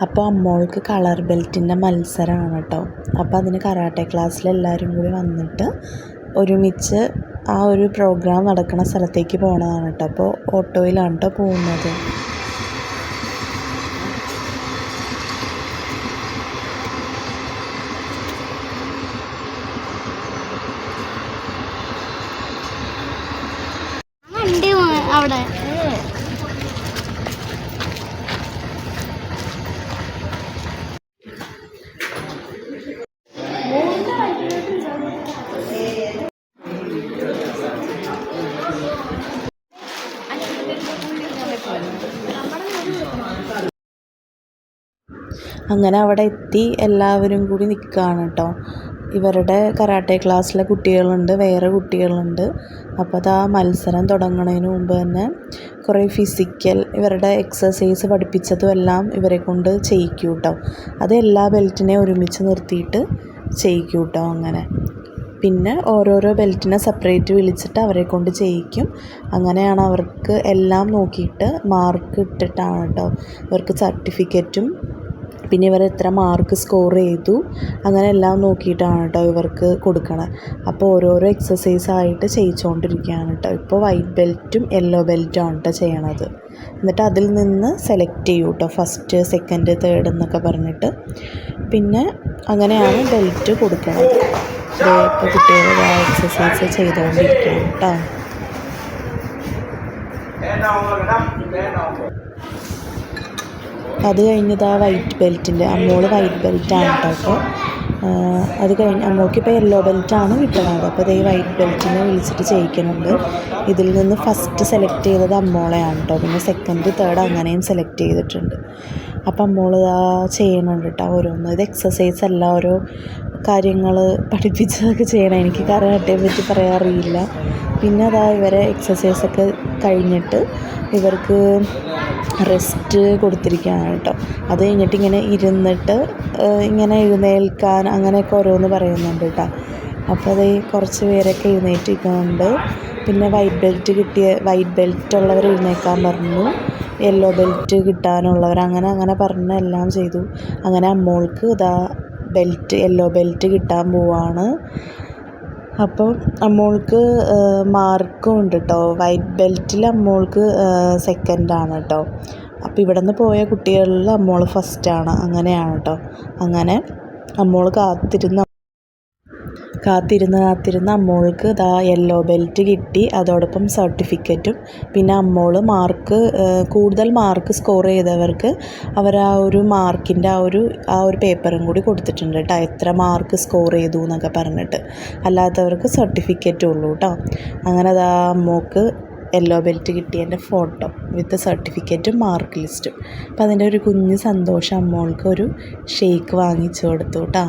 അപ്പോൾ അമ്മോൾക്ക് കളർ ബെൽറ്റിന്റെ മത്സരമാണ് കേട്ടോ അപ്പോൾ അതിന് കരാട്ടെ ക്ലാസ്സിലെല്ലാവരും കൂടി വന്നിട്ട് ഒരുമിച്ച് ആ ഒരു പ്രോഗ്രാം നടക്കുന്ന സ്ഥലത്തേക്ക് പോകണതാണ് കേട്ടോ അപ്പോൾ ഓട്ടോയിലാണ് കേട്ടോ പോകുന്നത്. അവിടെ. അങ്ങനെ അവിടെ എത്തി എല്ലാവരും കൂടി നിൽക്കുകയാണ് കേട്ടോ. ഇവരുടെ കരാട്ടെ ക്ലാസ്സിലെ കുട്ടികളുണ്ട് വേറെ കുട്ടികളുണ്ട്. അപ്പോൾ അത് ആ മത്സരം തുടങ്ങുന്നതിന് മുമ്പ് തന്നെ കുറേ ഫിസിക്കൽ ഇവരുടെ എക്സസൈസ് പഠിപ്പിച്ചതും എല്ലാം ഇവരെ കൊണ്ട് ചെയ്യിക്കും കേട്ടോ. അത് എല്ലാ ബെൽറ്റിനെയും ഒരുമിച്ച് നിർത്തിയിട്ട് ചെയ്യിക്കും കേട്ടോ അങ്ങനെ. പിന്നെ ഓരോരോ ബെൽറ്റിനെ സെപ്പറേറ്റ് വിളിച്ചിട്ട് അവരെ കൊണ്ട് ചെയ്യിക്കും. അങ്ങനെയാണ് അവർക്ക് എല്ലാം നോക്കിയിട്ട് മാർക്ക് ഇട്ടിട്ടാണ് കേട്ടോ. ഇവർക്ക് സർട്ടിഫിക്കറ്റും പിന്നെ ഇവർ എത്ര മാർക്ക് സ്കോർ ചെയ്തു? അങ്ങനെ എല്ലാം നോക്കിയിട്ടാണ് കേട്ടോ ഇവർക്ക് കൊടുക്കണത് അപ്പോൾ ഓരോരോ എക്സസൈസ് ആയിട്ട് ചെയ്യിച്ചുകൊണ്ടിരിക്കുകയാണ് കേട്ടോ. ഇപ്പോൾ വൈറ്റ് ബെൽറ്റും യെല്ലോ ബെൽറ്റും ആണ് കേട്ടോ ചെയ്യണത്. എന്നിട്ട് അതിൽ നിന്ന് സെലക്ട് ചെയ്യൂ കേട്ടോ. ഫസ്റ്റ് സെക്കൻഡ് തേർഡ് എന്നൊക്കെ പറഞ്ഞിട്ട്. പിന്നെ അങ്ങനെയാണ് ബെൽറ്റ് കൊടുക്കുന്നത് ഇപ്പോൾ കുട്ടികൾ ആ എക്സസൈസ് ചെയ്തുകൊണ്ടിരിക്കുകയാണ് കേട്ടോ. അത് കഴിഞ്ഞത് ആ വൈറ്റ് ബെൽറ്റിന്റെ അമ്മോൾ വൈറ്റ് ബെൽറ്റാണ് കേട്ടോ അപ്പോൾ അത് കഴിഞ്ഞ് അമ്മോക്ക് ഇപ്പോൾ യെല്ലോ ബെൽറ്റാണ് കിട്ടുന്നത് അപ്പോൾ ഇതേ വൈറ്റ് ബെൽറ്റിനെ വിളിച്ചിട്ട് ചെയ്യിക്കുന്നുണ്ട്. ഇതിൽ നിന്ന് ഫസ്റ്റ് സെലക്ട് ചെയ്തത് അമ്മോളെയാണ് കേട്ടോ പിന്നെ സെക്കൻഡ് തേർഡ് അങ്ങനെയും സെലക്ട് ചെയ്തിട്ടുണ്ട്. അപ്പം അമ്മോൾ ഇതാ ചെയ്യണുണ്ട് കേട്ടോ ഓരോന്ന്. ഇത് എക്സസൈസ് അല്ല ഓരോ കാര്യങ്ങൾ പഠിപ്പിച്ചതൊക്കെ ചെയ്യണം. എനിക്ക് കരാട്ടെ പറ്റി പറയാൻ അറിയില്ല. പിന്നെ അതാ ഇവരെ എക്സസൈസൊക്കെ കഴിഞ്ഞിട്ട് ഇവർക്ക് റെസ്റ്റ് കൊടുത്തിരിക്കുകയാണ് കേട്ടോ. അത് കഴിഞ്ഞിട്ട് ഇങ്ങനെ ഇരുന്നിട്ട് ഇങ്ങനെ എഴുന്നേൽക്കാൻ അങ്ങനെയൊക്കെ ഓരോന്ന് പറയുന്നുണ്ട് കേട്ടോ. അപ്പോൾ അത് കുറച്ച് പേരൊക്കെ എഴുന്നേറ്റിരിക്കുന്നുണ്ട്. പിന്നെ വൈറ്റ് ബെൽറ്റ് കിട്ടിയ വൈറ്റ് ബെൽറ്റ് ഉള്ളവർ എഴുന്നേൽക്കാൻ പറഞ്ഞു. യെല്ലോ ബെൽറ്റ് കിട്ടാനുള്ളവർ അങ്ങനെ അങ്ങനെ പറഞ്ഞ് എല്ലാം ചെയ്തു. അങ്ങനെ അമ്മോൾക്ക് ഇതാ ബെൽറ്റ് യെല്ലോ ബെൽറ്റ് കിട്ടാൻ പോവാണ്. അപ്പോൾ അമ്മോൾക്ക് മാർക്കും ഉണ്ട് കേട്ടോ വൈറ്റ് ബെൽറ്റിൽ അമ്മോൾക്ക് സെക്കൻഡാണ് കേട്ടോ അപ്പോൾ ഇവിടെ നിന്ന് പോയ കുട്ടികളിൽ അമ്മോൾ ഫസ്റ്റാണ്. അങ്ങനെയാണ് കേട്ടോ അങ്ങനെ അമ്മോൾ കാത്തിരുന്ന് കാത്തിരുന്ന് കാത്തിരുന്ന് അമ്മോൾക്ക് ദാ യെല്ലോ ബെൽറ്റ് കിട്ടി. അതോടൊപ്പം സർട്ടിഫിക്കറ്റും പിന്നെ അമ്മോൾ മാർക്ക് കൂടുതൽ മാർക്ക് സ്കോർ ചെയ്തവർക്ക് അവർ ആ ഒരു മാർക്കിന്റെ ആ ഒരു ആ ഒരു പേപ്പറും കൂടി കൊടുത്തിട്ടുണ്ട് കേട്ടോ. എത്ര മാർക്ക് സ്കോർ ചെയ്തു എന്നൊക്കെ പറഞ്ഞിട്ട്. അല്ലാത്തവർക്ക് സർട്ടിഫിക്കറ്റും ഉള്ളൂ കേട്ടോ. അങ്ങനെ ദാ അമ്മോൾക്ക് യെല്ലോ ബെൽറ്റ് കിട്ടിയതിന്റെ ഫോട്ടോ വിത്ത് സർട്ടിഫിക്കറ്റും മാർക്ക് ലിസ്റ്റും അപ്പോൾ അതിന്റെ ഒരു കുഞ്ഞ് സന്തോഷം അമ്മോൾക്ക് ഒരു ഷേക്ക് വാങ്ങിച്ചു കൊടുത്തു കേട്ടോ.